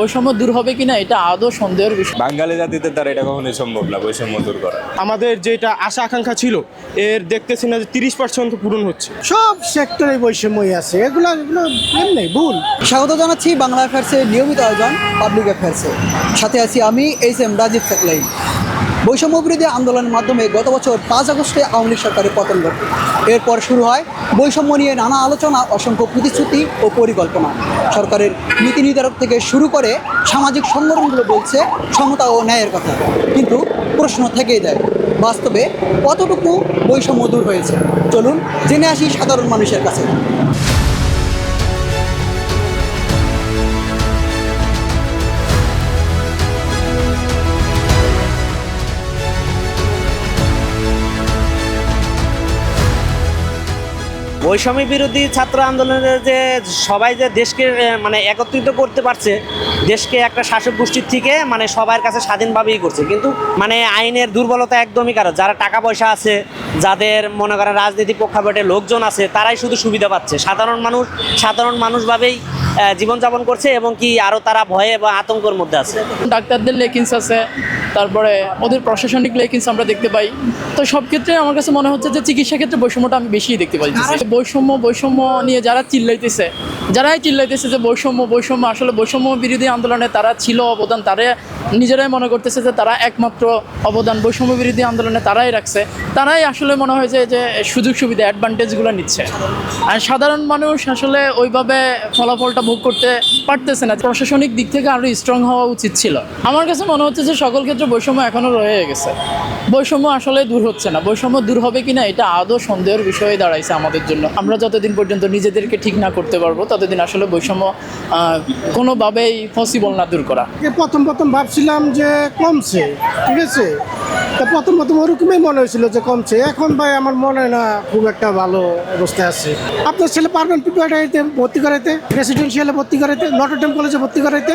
বৈষম্য দূর হবে কিনা এটা আদৌ সন্দেহের বিষয়। বাঙালি জাতিদের দ্বারা এটা কখনোই সম্ভব না বৈষম্য দূর করা। আমাদের যেটা আশা আকাঙ্ক্ষা ছিল এর দেখতেছি না যে তিরিশ পার্সেন্ট পূরণ হচ্ছে। সব সেক্টরে বৈষম্যই আছে এগুলো এগুলো এমনি ভুল। স্বাগত জানাচ্ছি বাংলা অ্যাফেয়ার্সের নিয়মিত আয়োজন পাবলিক অ্যাফেয়ার্সে সাথে আছি আমি এইচ এম রাজীব সাকলাই বৈষম্য বিরোধী আন্দোলনের মাধ্যমে গত বছর পাঁচ আগস্টে আওয়ামী লীগ সরকারের পতন ঘটে। এরপর শুরু হয় বৈষম্য নিয়ে নানা আলোচনা অসংখ্য প্রতিশ্রুতি ও পরিকল্পনা। সরকারের নীতি নির্ধারক থেকে শুরু করে সামাজিক সংগঠনগুলো বলছে সমতা ও ন্যায়ের কথা। কিন্তু প্রশ্ন থেকেই যায়, বাস্তবে কতটুকু বৈষম্য দূর হয়েছে? চলুন জেনে আসি সাধারণ মানুষের কাছে। বৈষম্য বিরোধী ছাত্র আন্দোলনের যে সবাই যে দেশকে মানে একত্রিত করতে পারছে দেশকে একটা শাসক গোষ্ঠীর থেকে মানে সবার কাছে স্বাধীনভাবেই করছে। কিন্তু মানে আইনের দুর্বলতা একদমই কারও। যারা টাকা পয়সা আছে যাদের মনে করেন রাজনীতি প্রেক্ষাপটে লোকজন আছে তারাই শুধু সুবিধা পাচ্ছে। সাধারণ মানুষ সাধারণ মানুষভাবেই জীবনযাপন করছে এবং কি আরও তারা ভয়ে বা আতঙ্কের মধ্যে আছে। ডাক্তারদের লেকিংস আছে তারপরে ওদের প্রশাসনিক লেকিংস আমরা দেখতে পাই। তো সব ক্ষেত্রে আমার কাছে মনে হচ্ছে যে চিকিৎসা ক্ষেত্রে বৈষম্যটা আমি বেশি দেখতে পাই বৈষম্য বৈষম্য নিয়ে যারা চিল্লাইতেছে যারাই চিল্লাইতেছে যে বৈষম্য বৈষম্য আসলে বৈষম্য বিরোধী আন্দোলনে তারা ছিল অবদান তারা নিজেরাই মনে করতেছে যে তারা একমাত্র অবদান বৈষম্য বিরোধী আন্দোলনে তারাই রাখছে। তারাই আসলে মনে হয় যে যে সুযোগ সুবিধা অ্যাডভান্টেজগুলো নিচ্ছে। আর সাধারণ মানুষ আসলে ওইভাবে ফলাফলটা ভোগ করতে পারতেছে না। প্রশাসনিক দিক থেকে আরও স্ট্রং হওয়া উচিত ছিল। আমার কাছে মনে হচ্ছে যে সকল ক্ষেত্রে বৈষম্য এখনও রয়ে গেছে। বৈষম্য আসলে দূর হচ্ছে না। বৈষম্য দূর হবে কিনা এটা আদৌ সন্দেহের বিষয়ে দাঁড়াইছে আমাদের জন্য। আমরা যতদিন পর্যন্ত নিজেদেরকে ঠিক না করতে পারব, ততদিন আসলে বৈষম্য কোনোভাবেই পসিবল না দূর করা। প্রথম প্রথম প্রথম ভাবছিলাম যে কমছে, ঠিক আছে? তা প্রথম প্রথম ওরকমই মনে হয়েছিল যে কমছে। এখন ভাই আমার মনে হয় না খুব একটা ভালো অবস্থায় আছে। আপনার ছেলে পারবেন প্রিপারেটারিতে ভর্তি করাইতে রেসিডেন্সিয়ালে ভর্তি করাইতে নটরডেম কলেজে ভর্তি করাইতে,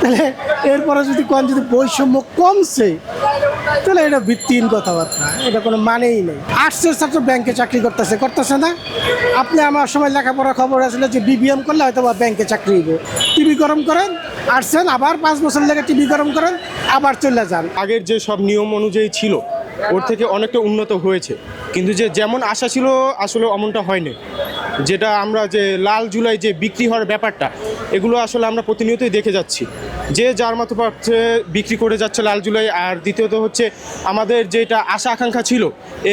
তাহলে এরপরে যদি কোন যদি বৈষম্য কমছে, তাহলে এটা ভিত্তিহীন কথাবার্তা। এটা কোনো মানেই নেই। আর্টসের ছাত্র ব্যাংকে চাকরি করতেছে করতেছে না। আপনি আমার সময় লেখাপড়া খবর আসলে যে বিবিএম করলে হয়তো বা ব্যাংকে চাকরি হইব। টিভি গরম করেন আসছেন, আবার পাঁচ বছর লেগে টিভি গরম করেন, আবার চলে যান। আগের যে সব নিয়ম অনুযায়ী ছিল, ওর থেকে অনেকটা উন্নত হয়েছে। কিন্তু যে যেমন আশা ছিল, আসলে অমনটা হয়নি। যেটা আমরা যে লাল জুলাই যে বিক্রি হওয়ার ব্যাপারটা, এগুলো আসলে আমরা প্রতিনিয়তই দেখে যাচ্ছি। যে যার মতো পাচ্ছে বিক্রি করে যাচ্ছে লাল জুলাই, আর দ্বিতীয়ত হচ্ছে আমাদের যেটা আশা আকাঙ্ক্ষা ছিল,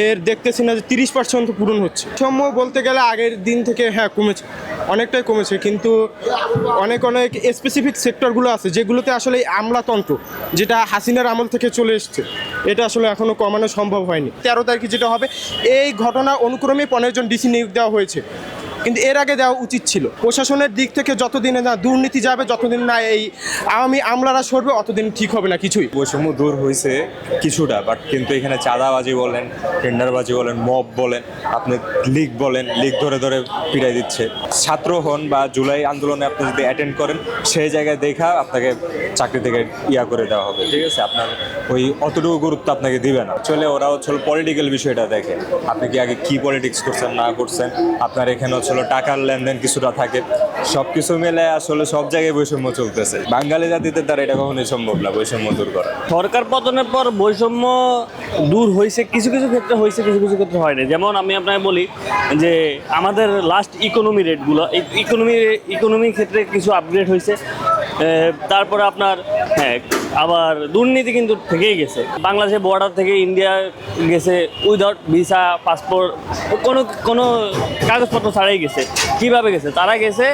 এর দেখতেছি না যে তিরিশ পার্সেন্ট পূরণ হচ্ছে। সম্য বলতে গেলে আগের দিন থেকে হ্যাঁ কমেছে, অনেকটাই কমেছে, কিন্তু অনেক অনেক স্পেসিফিক সেক্টরগুলো আছে, যেগুলোতে আসলে আমলাতন্ত্র, যেটা হাসিনার আমল থেকে চলে এসছে, এটা আসলে এখনও কমানো সম্ভব হয়নি। তেরো তারিখে যেটা হবে, এই ঘটনা অনুক্রমে পনেরো জন ডিসি নিয়োগ দেওয়া হয়েছে। কিন্তু এর আগে দেওয়া উচিত ছিল। প্রশাসনের দিক থেকে যতদিনে না দুর্নীতি যাবে, যতদিন না এই আওয়ামী আমলারা সরবে, অতদিন ঠিক হবে না কিছুই। বৈষম্য দূর হয়েছে কিছুটা বাট কিন্তু এখানে চাঁদাবাজি বলেন, টেন্ডারবাজি বলেন, মব বলেন, আপনি লিগ বলেন, লিগ ধরে ধরে পিটাই দিচ্ছে। ছাত্র হন বা জুলাই আন্দোলনে আপনি যদি অ্যাটেন্ড করেন, সেই জায়গায় দেখা আপনাকে চাকরি থেকে ইয়া করে দেওয়া হবে, ঠিক আছে? আপনার ওই অতটুকু গুরুত্ব আপনাকে দিবে না। চলে ওরা হচ্ছে পলিটিক্যাল বিষয়টা দেখে। আপনি কি আগে কি পলিটিক্স করছেন, না করছেন? আপনার এখানে হলো টাকার লেনদেন কিছুটা থাকে। সব কিছু মিলে আসলে সব জায়গায় বৈষম্য চলতেছে। বাঙালি জাতিতে দ্বারা এটা কখনোই সম্ভব না, বৈষম্য দূর করা। সরকার পতনের পর বৈষম্য দূর হয়েছে, কিছু কিছু ক্ষেত্রে হয়েছে, কিছু কিছু ক্ষেত্রে হয়নি। যেমন আমি আপনাকে বলি যে আমাদের লাস্ট ইকোনমি রেটগুলো ইকোনমি ইকোনমি ক্ষেত্রে কিছু আপগ্রেড হয়েছে। তারপরে আপনার হ্যাঁ আবার দুর্নীতি কিন্তু থেকেই গেছে। বাংলাদেশের বর্ডার থেকে ইন্ডিয়া গেছে উইদাউট ভিসা পাসপোর্ট কোনো কোনো কাগজপত্র ছাড়াই গেছে। কীভাবে গেছে? তারা গেছে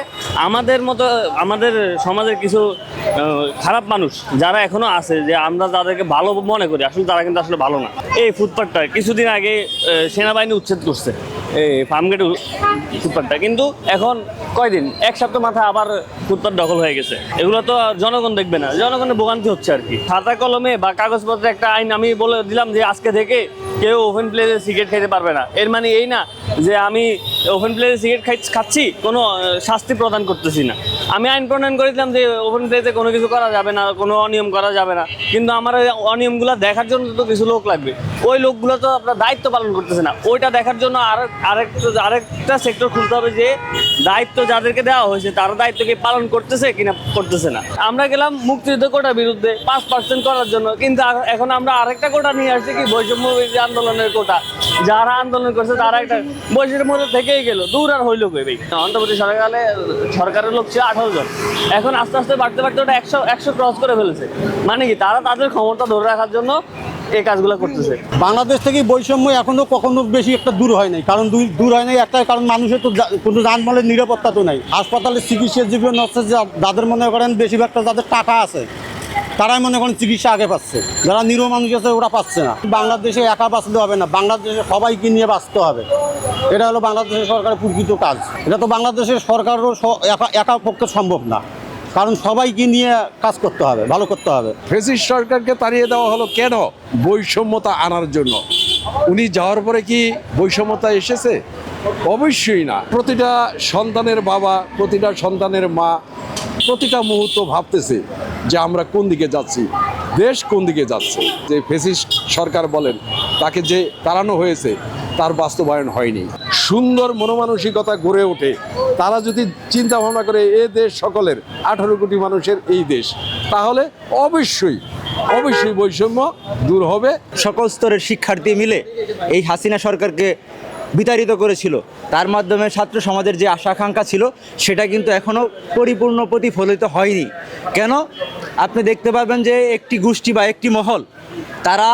আমাদের মতো, আমাদের সমাজের কিছু খারাপ মানুষ যারা এখনও আছে যে আমরা তাদেরকে ভালো মনে করি, আসলে তারা কিন্তু আসলে ভালো না। এই ফুটপাথটা কিছুদিন আগে সেনাবাহিনী উচ্ছেদ করছে। এই ফার্মগেট ফুটপাথটা কিন্তু এখন কয়দিন? এক সপ্তাহ মাথায় আবার ফুটপাথ দখল হয়ে গেছে। এগুলো তো জনগণ দেখবে না। জনগণের ভোগান্তি হচ্ছে আর কি। খাতা কলমে বা কাগজপত্রে একটা আইন আমি বলে দিলাম যে আজকে থেকে কেউ ওপেন প্লেসে সিগারেট খেতে পারবে না। এর মানে এই না যে আমি ওপেন প্লেসে সিগারেট খাই খাচ্ছি, কোনো শাস্তি প্রদান করতেছি না। আমি আইন প্রণয়ন করেছিলাম যে ওপেন প্লেসে কোনো কিছু করা যাবে না, কোনো অনিয়ম করা যাবে না। কিন্তু আমার অনিয়মগুলো দেখার জন্য তো কিছু লোক লাগবে। ওই লোকগুলো তো আপনার দায়িত্ব পালন করতেছে না। ওইটা দেখার জন্য আর আরেকটা আরেকটা সেক্টর খুলতে হবে যে দায়িত্ব যাদেরকে দেওয়া হয়েছে, তারা দায়িত্ব কি পালন করতেছে কিনা করতেছে না। আমরা গেলাম মুক্তিযুদ্ধ কোটার বিরুদ্ধে, পাঁচ পার্সেন্ট করার জন্য। কিন্তু এখন আমরা আরেকটা কোটা নিয়ে আসছি কি বৈষম্য আন্দোলনের কোটা। যারা আন্দোলন করছে তারা একটা বৈষম্যের মধ্যে থেকেই গেল। দূর আর হইল কই ভাই? অন্তর্বর্তী সরকারে সরকারের লোক ছিল আঠারো জন। এখন আস্তে আস্তে বাড়তে বাড়তে ওটা একশো একশো ক্রস করে ফেলেছে। মানে কি তারা তাদের ক্ষমতা ধরে রাখার জন্য এই কাজগুলো করতেছে। বাংলাদেশ থেকে বৈষম্য এখনও কখনো বেশি একটা দূর হয় নাই। কারণ দুই দূর হয় নাই একটা কারণ মানুষের তো কোনো যানবাহনের নিরাপত্তা তো নাই। হাসপাতালে চিকিৎসার জীবন হচ্ছে যা- যাদের মনে করেন বেশিরভাগটা যাদের টাকা আছে। তারাই মনে করেন চিকিৎসা আগে পাচ্ছে। যারা নিরীহ মানুষ আছে, ওরা পাচ্ছে না। বাংলাদেশে একা বাঁচলে হবে না। বাংলাদেশে সবাইকে নিয়ে বাঁচতে হবে। এটা হলো বাংলাদেশের সরকারের প্রকৃত কাজ। এটা তো বাংলাদেশের সরকারও একা একা পক্ষে সম্ভব না। কারণ সবাইকে নিয়ে কাজ করতে হবে, ভালো করতে হবে। ফেসিস সরকারকে তাড়িয়ে দেওয়া হলো কেন? বৈষম্যতা আনার জন্য। উনি যাওয়ার পরে কি বৈষম্যতা এসেছে? অবশ্যই না। প্রতিটা সন্তানের বাবা, প্রতিটা সন্তানের মা, প্রতিটা মুহূর্ত ভাবতেছে যে আমরা কোন দিকে যাচ্ছি, দেশ কোন দিকে যাচ্ছে, যে ফেসিস্ট সরকার বলেন, তাকে যে তাড়ানো হয়েছে, তার বাস্তবায়ন হয়নি। সুন্দর মনোমানসিকতা গড়ে ওঠে। তারা যদি চিন্তা ভাবনা করে, এ দেশ সকলের, আঠারো কোটি মানুষের এই দেশ, তাহলে অবশ্যই অবশ্যই বৈষম্য দূর হবে। সকল স্তরের শিক্ষার্থী মিলে এই হাসিনা সরকারকে বিতাড়িত করেছিল। তার মাধ্যমে ছাত্র সমাজের যে আশা আকাঙ্ক্ষা ছিল, সেটা কিন্তু এখনও পরিপূর্ণ প্রতিফলিত হয়নি। কেন? আপনি দেখতে পাবেন যে একটি গোষ্ঠী বা একটি মহল, তারা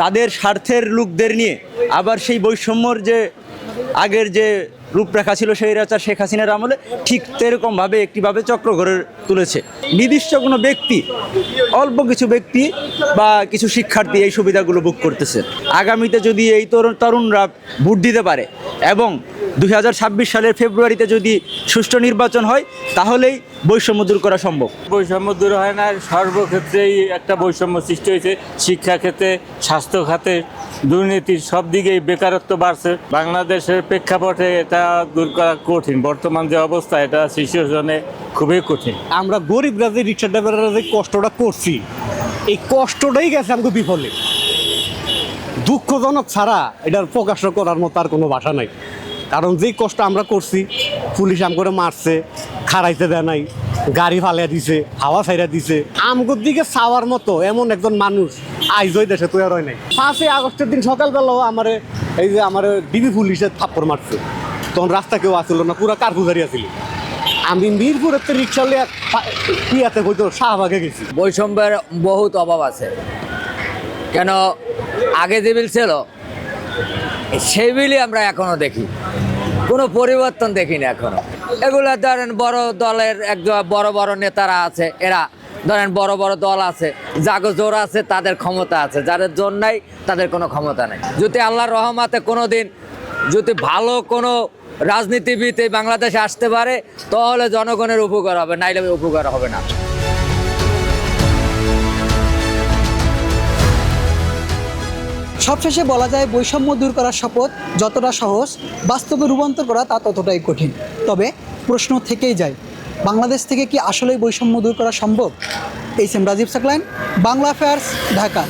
তাদের স্বার্থের লোকদের নিয়ে আবার সেই বৈষম্যর যে আগের যে রূপরেখা ছিল সেই রাজা শেখ হাসিনার আমলে, ঠিক সেরকমভাবে একটিভাবে চক্র গড়ে তুলেছে। নির্দিষ্ট কোনো ব্যক্তি, অল্প কিছু ব্যক্তি বা কিছু শিক্ষার্থী এই সুবিধাগুলো বুক করতেছে। আগামীতে যদি এই তরুণ, তরুণরা ভোট দিতে পারে এবং দু হাজার ছাব্বিশ সালের ফেব্রুয়ারিতে যদি সুষ্ঠু নির্বাচন হয়, তাহলেই বৈষম্য দূর করা সম্ভব। বৈষম্য দূর হয় না, সর্বক্ষেত্রেই একটা বৈষম্য সৃষ্টি হয়েছে। শিক্ষা ক্ষেত্রে, স্বাস্থ্য খাতে, দুর্নীতির সব দিকেই বেকারত্ব বাড়ছে। বাংলাদেশের প্রেক্ষাপটে এটা দূর করা কঠিন। বর্তমান যে অবস্থা, এটা শিশুর জন্য খুবই কঠিন। আমরা গরিবরা যে রিক্সা ড্রাইভাররা যে কষ্টটা করছি। এই কষ্টটাই গেছে আমাকে বিফলে। দুঃখজনক ছাড়া এটার প্রকাশ করার মতো আর কোনো ভাষা নাই। কারণ যেই কষ্ট আমরা করছি, পুলিশ আম করে মারছে, খাড়াইতে দেয় নাই, গাড়ি ফালিয়া দিছে, হাওয়া ছাইরা দিছে। আমগোর দিকে চাওয়ার মতো এমন একজন মানুষ আইজই দেশে তৈরি হয় নাই। পাঁচই আগস্টের দিন সকালবেলাও আমার, এই যে আমার ডিবি পুলিশে থাপ্পড় মারছে। তখন রাস্তা কেউ আসছিল না, পুরো পুরা কারফুজারি আছিল। আমি মিরপুরের তো রিক্সা লিয়ে পিয়াতে হয়তো শাহবাগে গেছি। বৈষম্যের বহুত অভাব আছে। কেন, আগে যে বিল ছিল, সেই বিলই আমরা এখনও দেখি। কোনো পরিবর্তন দেখি না এখনও। এগুলো ধরেন বড় দলের একজন বড় বড় নেতারা আছে, এরা ধরেন বড় বড় দল আছে, যাগো জোর আছে, তাদের ক্ষমতা আছে। যাদের জোর নাই, তাদের কোনো ক্ষমতা নেই। যদি আল্লাহর রহমাতে কোনো দিন যদি ভালো কোনো রাজনীতিবিদ এই বাংলাদেশে আসতে পারে, তাহলে জনগণের উপকার হবে, নাইলে উপকার হবে না। সবশেষে বলা যায় বৈষম্য দূর করার শপথ যতটা সহজ, বাস্তবে রূপান্তর করা তা ততটাই কঠিন। তবে প্রশ্ন থেকেই যায়, বাংলাদেশ থেকে কি আসলেই বৈষম্য দূর করা সম্ভব? H M Rajib Saklain Bangla affairs Dhaka.